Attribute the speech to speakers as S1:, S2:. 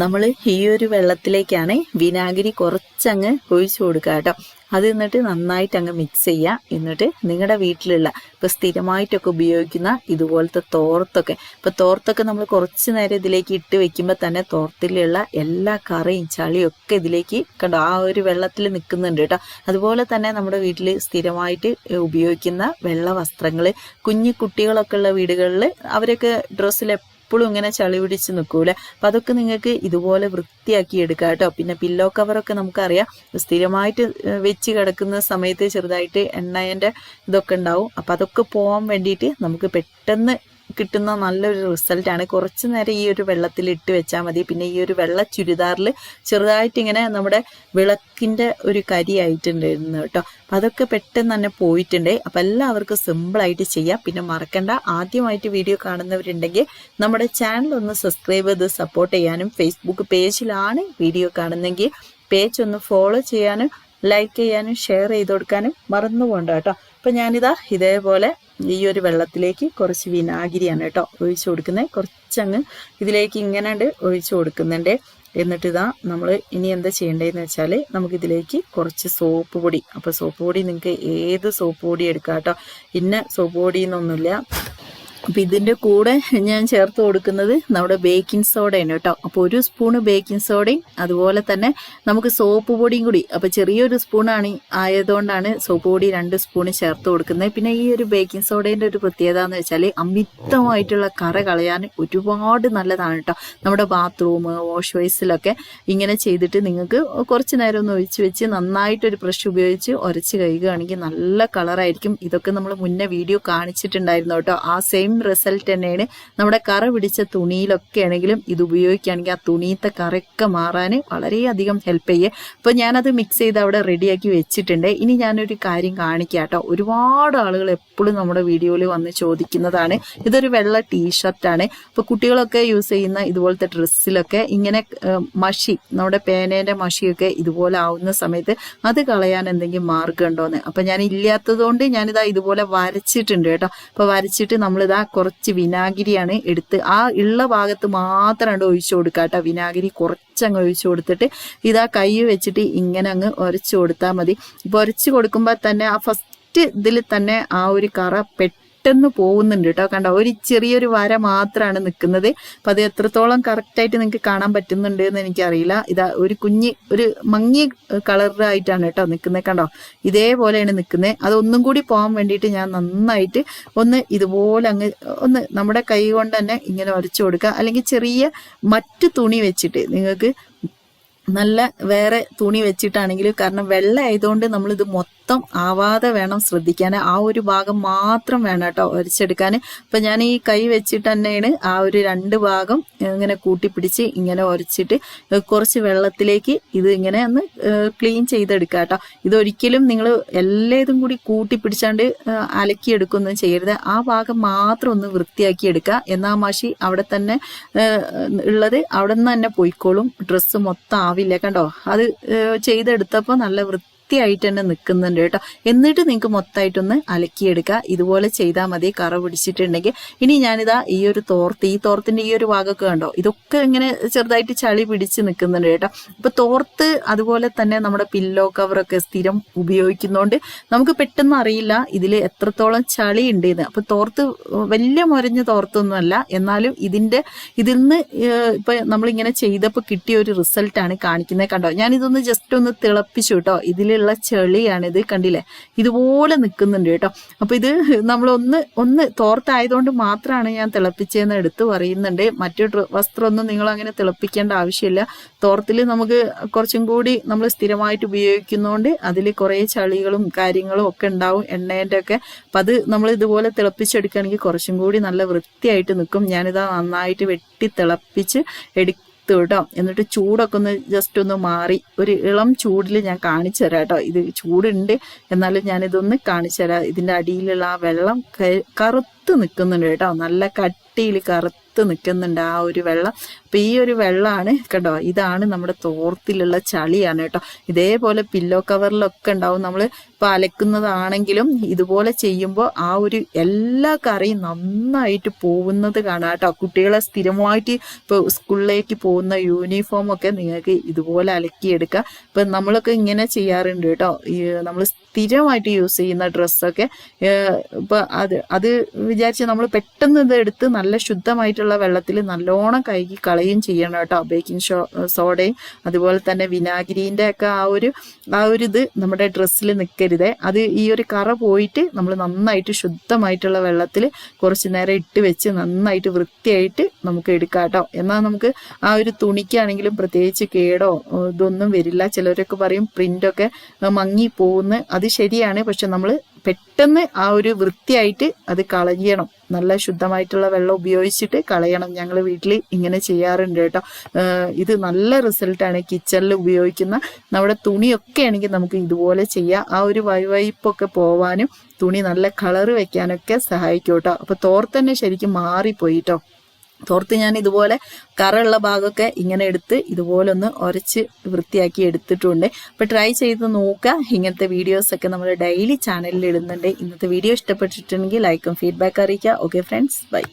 S1: നമ്മൾ ഈ ഒരു വെള്ളത്തിലേക്കാണ് വിനാഗിരി കുറച്ചങ്ങ് ഒഴിച്ചു കൊടുക്കുക കേട്ടോ. അത് എന്നിട്ട് നന്നായിട്ട് അങ്ങ് മിക്സ് ചെയ്യുക. എന്നിട്ട് നിങ്ങളുടെ വീട്ടിലുള്ള ഇപ്പോൾ സ്ഥിരമായിട്ടൊക്കെ ഉപയോഗിക്കുന്ന ഇതുപോലത്തെ തോർത്തൊക്കെ. ഇപ്പോൾ തോർത്തൊക്കെ നമ്മൾ കുറച്ച് നേരം ഇതിലേക്ക് ഇട്ട് വെക്കുമ്പോൾ തന്നെ തോർത്തിലുള്ള എല്ലാ കറിയും ചളിയും ഒക്കെ ഇതിലേക്ക് കണ്ടോ ആ ഒരു വെള്ളത്തിൽ നിൽക്കുന്നുണ്ട് കേട്ടോ. അതുപോലെ തന്നെ നമ്മുടെ വീട്ടിൽ സ്ഥിരമായിട്ട് ഉപയോഗിക്കുന്ന വെള്ള വസ്ത്രങ്ങൾ കുഞ്ഞു കുട്ടികളൊക്കെ ഉള്ള വീടുകളിൽ അവരൊക്കെ ഡ്രസ്സിൽ എപ്പോഴും ഇങ്ങനെ ചളി പിടിച്ച് നിൽക്കൂല? അപ്പം അതൊക്കെ നിങ്ങൾക്ക് ഇതുപോലെ വൃത്തിയാക്കി എടുക്കാം കേട്ടോ. പിന്നെ പില്ലോ കവറൊക്കെ നമുക്കറിയാം. സ്ഥിരമായിട്ട് വെച്ച് കിടക്കുന്ന സമയത്ത് ചെറുതായിട്ട് എണ്ണയന്റെ ഇതൊക്കെ ഉണ്ടാവും. അപ്പം അതൊക്കെ പോകാൻ വേണ്ടിയിട്ട് നമുക്ക് പെട്ടെന്ന് കിട്ടുന്ന നല്ലൊരു റിസൾട്ടാണ്. കുറച്ച് നേരം ഈ ഒരു വെള്ളത്തിൽ ഇട്ട് വെച്ചാൽ മതി. പിന്നെ ഈ ഒരു വെള്ള ചുരിദാറിൽ ചെറുതായിട്ട് ഇങ്ങനെ നമ്മുടെ വിളക്കിന്റെ ഒരു കരി ആയിട്ടുണ്ടായിരുന്നു കേട്ടോ. അപ്പം അതൊക്കെ പെട്ടെന്ന് തന്നെ പോയിട്ടുണ്ട്. അപ്പം എല്ലാവർക്കും സിമ്പിളായിട്ട് ചെയ്യാം. പിന്നെ മറക്കണ്ട. ആദ്യമായിട്ട് വീഡിയോ കാണുന്നവരുണ്ടെങ്കിൽ നമ്മുടെ ചാനൽ ഒന്ന് സബ്സ്ക്രൈബ് ചെയ്ത് സപ്പോർട്ട് ചെയ്യാനും ഫേസ്ബുക്ക് പേജിലാണ് വീഡിയോ കാണുന്നെങ്കിൽ പേജ് ഒന്ന് ഫോളോ ചെയ്യാനും ലൈക്ക് ചെയ്യാനും ഷെയർ ചെയ്ത് കൊടുക്കാനും മറന്നു പോകണ്ട കേട്ടോ. അപ്പം ഞാനിതാ ഇതേപോലെ ഈ ഒരു വെള്ളത്തിലേക്ക് കുറച്ച് വിനാഗിരിയാണ് കേട്ടോ ഒഴിച്ചു കൊടുക്കുന്നത് കുറച്ചങ്ങ് ഇതിലേക്ക് ഇങ്ങനെ ഒഴിച്ചു കൊടുക്കുന്നുണ്ട്. എന്നിട്ട് ഇതാ നമ്മൾ ഇനി എന്താ ചെയ്യേണ്ടതെന്ന് വെച്ചാൽ നമുക്കിതിലേക്ക് കുറച്ച് സോപ്പ് പൊടി. അപ്പോൾ സോപ്പ് പൊടി നിങ്ങൾക്ക് ഏത് സോപ്പ് പൊടി എടുക്കാം കേട്ടോ. ഇന്ന സോപ്പ് പൊടി എന്നൊന്നുമില്ല അപ്പം ഇതിന്റെ കൂടെ ഞാൻ ചേർത്ത് കൊടുക്കുന്നത് നമ്മുടെ ബേക്കിംഗ് സോഡയാണ് കേട്ടോ. അപ്പോൾ ഒരു സ്പൂണ് ബേക്കിംഗ് സോഡയും അതുപോലെ തന്നെ നമുക്ക് സോപ്പ് പൊടിയും കൂടി. അപ്പോൾ ചെറിയൊരു സ്പൂണാണ് ആയതുകൊണ്ടാണ് സോപ്പ് പൊടി രണ്ട് സ്പൂണ് ചേർത്ത് കൊടുക്കുന്നത്. പിന്നെ ഈ ഒരു ബേക്കിംഗ് സോഡേന്റെ ഒരു പ്രത്യേകത എന്ന് വെച്ചാൽ അമിതമായിട്ടുള്ള കറ കളയാൻ ഒരുപാട് നല്ലതാണ് കേട്ടോ. നമ്മുടെ ബാത്റൂം വാഷ് വേസിലൊക്കെ ഇങ്ങനെ ചെയ്തിട്ട് നിങ്ങൾക്ക് കുറച്ച് നേരം ഒന്ന് ഒഴിച്ച് വെച്ച് നന്നായിട്ടൊരു ബ്രഷ് ഉപയോഗിച്ച് ഉരച്ച് കഴുകുകയാണെങ്കിൽ നല്ല കളറായിരിക്കും ഇതൊക്കെ നമ്മൾ മുന്നേ വീഡിയോ കാണിച്ചിട്ടുണ്ടായിരുന്നു കേട്ടോ. ആ സെയിം റിസൾട്ട് തന്നെയാണ്. നമ്മുടെ കറ പിടിച്ച തുണിയിലൊക്കെ ആണെങ്കിലും ഇത് ഉപയോഗിക്കുകയാണെങ്കിൽ ആ തുണിയത്തെ കറയൊക്കെ മാറാൻ വളരെയധികം ഹെൽപ്പ് ചെയ്യുക അപ്പോൾ ഞാനത് മിക്സ് ചെയ്ത് അവിടെ റെഡിയാക്കി വെച്ചിട്ടുണ്ട്. ഇനി ഞാനൊരു കാര്യം കാണിക്കാം കേട്ടോ. ഒരുപാട് ആളുകൾ എപ്പോഴും നമ്മുടെ വീഡിയോയിൽ വന്ന് ചോദിക്കുന്നതാണ്. ഇതൊരു വെള്ള ടീഷർട്ടാണ് അപ്പോൾ കുട്ടികളൊക്കെ യൂസ് ചെയ്യുന്ന ഇതുപോലത്തെ ഡ്രസ്സിലൊക്കെ ഇങ്ങനെ മഷി നമ്മുടെ പേനേന്റെ മഷിയൊക്കെ ഇതുപോലെ ആവുന്ന സമയത്ത് അത് കളയാൻ എന്തെങ്കിലും മാർഗം ഉണ്ടോന്ന്. അപ്പം ഞാൻ ഇല്ലാത്തതുകൊണ്ട് ഞാനിതാ ഇതുപോലെ വരച്ചിട്ടുണ്ട് കേട്ടോ. അപ്പോൾ വരച്ചിട്ട് നമ്മളിതാ കുറച്ച് വിനാഗിരിയാണ് എടുത്ത് ആ ഉള്ള ഭാഗത്ത് മാത്രം അങ്ങ് ഒഴിച്ചു കൊടുക്കുക കേട്ടോ വിനാഗിരി കുറച്ചങ്ങ് ഒഴിച്ചു കൊടുത്തിട്ട് ഇതാ കൈ വെച്ചിട്ട് ഇങ്ങനെ അങ്ങ് ഉരച്ചു കൊടുത്താൽ മതി. ഇപ്പോൾ ഉരച്ചു കൊടുക്കുമ്പോൾ തന്നെ ആ ഫസ്റ്റ് ഇതിൽ തന്നെ ആ ഒരു കറ പെട്ടെന്ന് പോകുന്നുണ്ട് കേട്ടോ. കണ്ടോ ഒരു ചെറിയൊരു വര മാത്രമാണ് നിൽക്കുന്നത് അപ്പം അത് എത്രത്തോളം കറക്റ്റായിട്ട് നിങ്ങൾക്ക് കാണാൻ പറ്റുന്നുണ്ട് എന്ന് എനിക്കറിയില്ല. ഇതാ ഒരു കുഞ്ഞ് ഒരു മങ്ങിയ കളറായിട്ടാണ് കേട്ടോ നിൽക്കുന്നത് കണ്ടോ ഇതേപോലെയാണ് നിൽക്കുന്നത് അതൊന്നും കൂടി പോകാൻ വേണ്ടിയിട്ട് ഞാൻ നന്നായിട്ട് ഒന്ന് ഇതുപോലെ അങ്ങ് ഒന്ന് നമ്മുടെ കൈ കൊണ്ട് തന്നെ ഇങ്ങനെ വരച്ചു കൊടുക്കുക. അല്ലെങ്കിൽ ചെറിയ മറ്റ് തുണി വെച്ചിട്ട് നിങ്ങൾക്ക് നല്ല വേറെ തുണി വെച്ചിട്ടാണെങ്കിലും കാരണം വെള്ളം ആയതുകൊണ്ട് നമ്മളിത് മൊത്തം ആവാതെ വേണം ശ്രദ്ധിക്കാൻ. ആ ഒരു ഭാഗം മാത്രം വേണം കേട്ടോ ഒരച്ചെടുക്കാൻ അപ്പം ഞാൻ ഈ കൈ വെച്ചിട്ട് തന്നെയാണ് ആ ഒരു രണ്ട് ഭാഗം ഇങ്ങനെ കൂട്ടിപ്പിടിച്ച് ഇങ്ങനെ ഒരച്ചിട്ട് കുറച്ച് വെള്ളത്തിലേക്ക് ഇത് ഇങ്ങനെ ഒന്ന് ക്ലീൻ ചെയ്തെടുക്കുക കേട്ടോ. ഇതൊരിക്കലും നിങ്ങൾ എല്ലാതും കൂടി കൂട്ടിപ്പിടിച്ചാണ്ട് അലക്കിയെടുക്കൊന്നും ചെയ്യരുത്. ആ ഭാഗം മാത്രം ഒന്ന് വൃത്തിയാക്കി എടുക്കുക എന്നാൽ മാഷി അവിടെ തന്നെ ഉള്ളത് അവിടെ നിന്ന് തന്നെ പോയിക്കോളും. ഡ്രസ്സ് മൊത്തം ആവില്ല കണ്ടോ? അത് ചെയ്തെടുത്തപ്പോൾ നല്ല വൃത്തിയായിട്ട് തന്നെ നിൽക്കുന്നുണ്ട് കേട്ടോ. എന്നിട്ട് നിങ്ങൾക്ക് മൊത്തമായിട്ടൊന്ന് അലക്കിയെടുക്കുക. ഇതുപോലെ ചെയ്താൽ മതി. കറ പിടിച്ചിട്ടുണ്ടെങ്കിൽ. ഇനി ഞാനിതാ ഈ ഒരു തോർത്ത് ഈ തോർത്തിന്റെ ഈ ഒരു ഭാഗമൊക്കെ കണ്ടോ? ഇതൊക്കെ ഇങ്ങനെ ചെറുതായിട്ട് ചളി പിടിച്ച് നിൽക്കുന്നുണ്ട് കേട്ടോ. അപ്പൊ തോർത്ത് അതുപോലെ തന്നെ നമ്മുടെ പില്ലോ കവറൊക്കെ സ്ഥിരം ഉപയോഗിക്കുന്നതുകൊണ്ട് നമുക്ക് പെട്ടെന്ന് അറിയില്ല ഇതിൽ എത്രത്തോളം ചളി ഉണ്ട് എന്ന് അപ്പോൾ തോർത്ത് വലിയ മുരഞ്ഞ തോർത്തൊന്നുമല്ല. എന്നാലും ഇതിന്റെ ഇതിൽ നിന്ന് ഇപ്പോൾ ഇപ്പൊ നമ്മളിങ്ങനെ ചെയ്തപ്പോൾ കിട്ടിയ ഒരു റിസൾട്ടാണ് കാണിക്കുന്നത് കണ്ടോ? ഞാനിതൊന്ന് ജസ്റ്റ് ഒന്ന് തിളപ്പിച്ചു കേട്ടോ. ഇതിലുള്ള ചെളിയാണ് ഇത് കണ്ടില്ലേ? ഇതുപോലെ നിൽക്കുന്നുണ്ട് കേട്ടോ. അപ്പം ഇത് നമ്മളൊന്ന് ഒന്ന് തോർത്തായതുകൊണ്ട് മാത്രമാണ് ഞാൻ തിളപ്പിച്ചതെന്ന് എടുത്ത് പറയുന്നുണ്ട്. മറ്റു ഡ്ര- വസ്ത്രമൊന്നും നിങ്ങൾ അങ്ങനെ തിളപ്പിക്കേണ്ട ആവശ്യമില്ല. തോർത്തിൽ നമുക്ക് കുറച്ചും കൂടി നമ്മൾ സ്ഥിരമായിട്ട് ഉപയോഗിക്കുന്നതുകൊണ്ട് അതിൽ കുറേ ചളികളും കാര്യങ്ങളും ഒക്കെ ഉണ്ടാവും എണ്ണേന്റെ ഒക്കെ അപ്പം അത് നമ്മൾ ഇതുപോലെ തിളപ്പിച്ചെടുക്കുകയാണെങ്കിൽ കുറച്ചും കൂടി നല്ല വൃത്തിയായിട്ട് നിൽക്കും ഞാനിതാ നന്നായിട്ട് വെട്ടി തിളപ്പിച്ച് എടുത്തു കേട്ടോ എന്നിട്ട് ചൂടൊക്കെ ഒന്ന് ജസ്റ്റ് ഒന്ന് മാറി. ഒരു ഇളം ചൂടിൽ ഞാൻ കാണിച്ചു തരാം കേട്ടോ. ഇത് ചൂടുണ്ട്. എന്നാലും ഞാനിതൊന്ന് കാണിച്ചു തരാം. ഇതിന്റെ അടിയിലുള്ള ആ വെള്ളം കറുത്ത് നിൽക്കുന്നുണ്ട് കേട്ടോ. നല്ല കട്ടിയിൽ കറുത്ത് നിൽക്കുന്നുണ്ട് ആ ഒരു വെള്ളം. അപ്പൊ ഈ ഒരു വെള്ളമാണ് കേട്ടോ ഇതാണ് നമ്മുടെ തോർത്തിലുള്ള ചളിയാണ് കേട്ടോ. ഇതേപോലെ പില്ലോ കവറിലൊക്കെ ഉണ്ടാവും. നമ്മൾ ഇപ്പൊ അലക്കുന്നതാണെങ്കിലും ഇതുപോലെ ചെയ്യുമ്പോൾ ആ ഒരു എല്ലാ കറിയും നന്നായിട്ട് പോകുന്നത് കാണാം കേട്ടോ. കുട്ടികളെ സ്ഥിരമായിട്ട് ഇപ്പോൾ സ്കൂളിലേക്ക് പോകുന്ന യൂണിഫോം ഒക്കെ നിങ്ങൾക്ക് ഇതുപോലെ അലക്കിയെടുക്കാം. ഇപ്പം നമ്മളൊക്കെ ഇങ്ങനെ ചെയ്യാറുണ്ട് കേട്ടോ. നമ്മൾ സ്ഥിരമായിട്ട് യൂസ് ചെയ്യുന്ന ഡ്രസ്സൊക്കെ ഇപ്പം അത് അത് വിചാരിച്ച് നമ്മൾ പെട്ടെന്ന് ഇത് എടുത്ത് നല്ല ശുദ്ധമായിട്ടുള്ള വെള്ളത്തിൽ നല്ലോണം കഴുകി കളയും ചെയ്യണം കേട്ടോ. ബേക്കിംഗ് ഷോ സോഡയും അതുപോലെ തന്നെ വിനാഗിരിന്റെ ഒക്കെ ആ ഒരു ആ ഒരു ഇത് നമ്മുടെ ഡ്രസ്സിൽ നിൽക്കരുതേ അത് ഈ ഒരു കറ പോയിട്ട് നമ്മൾ നന്നായിട്ട് ശുദ്ധമായിട്ടുള്ള വെള്ളത്തിൽ കുറച്ച് നേരം ഇട്ട് വെച്ച് നന്നായിട്ട് വൃത്തിയായിട്ട് നമുക്ക് എടുക്കാം കേട്ടോ. എന്നാൽ നമുക്ക് ആ ഒരു തുണിക്കാണെങ്കിലും പ്രത്യേകിച്ച് കേടോ ഇതൊന്നും വരില്ല. ചിലരൊക്കെ പറയും പ്രിന്റൊക്കെ മങ്ങി പോകുന്നു അത് ശരിയാണ്. പക്ഷെ നമ്മൾ പെട്ടെന്ന് ആ ഒരു വൃത്തിയായിട്ട് അത് കളയണം. നല്ല ശുദ്ധമായിട്ടുള്ള വെള്ളം ഉപയോഗിച്ചിട്ട് കളയണം. ഞങ്ങൾ വീട്ടിൽ ഇങ്ങനെ ചെയ്യാറുണ്ട് കേട്ടോ. ഇത് നല്ല റിസൾട്ടാണ് കിച്ചണിൽ ഉപയോഗിക്കുന്ന നമ്മുടെ തുണിയൊക്കെ ആണെങ്കിൽ നമുക്ക് ഇതുപോലെ ചെയ്യാം. ആ ഒരു വൈവൈപ്പൊക്കെ പോവാനും തുണി നല്ല കളറ് വെക്കാനൊക്കെ സഹായിക്കും കേട്ടോ. അപ്പൊ തോർത്തന്നെ ശരിക്കും മാറിപ്പോയി കേട്ടോ. തോർത്ത് ഞാൻ ഇതുപോലെ കറുള്ള ഭാഗമൊക്കെ ഇങ്ങനെ എടുത്ത് ഇതുപോലെ ഒന്ന് ഉരച്ച് വൃത്തിയാക്കി എടുത്തിട്ടുണ്ട്. അപ്പോൾ ട്രൈ ചെയ്ത് നോക്കുക. ഇങ്ങനത്തെ വീഡിയോസൊക്കെ നമ്മൾ ഡെയിലി ചാനലിൽ ഇടുന്നുണ്ട്. ഇന്നത്തെ വീഡിയോ ഇഷ്ടപ്പെട്ടിട്ടുണ്ടെങ്കിൽ ലൈക്കും ഫീഡ്ബാക്ക് അറിയിക്കുക. Okay friends bye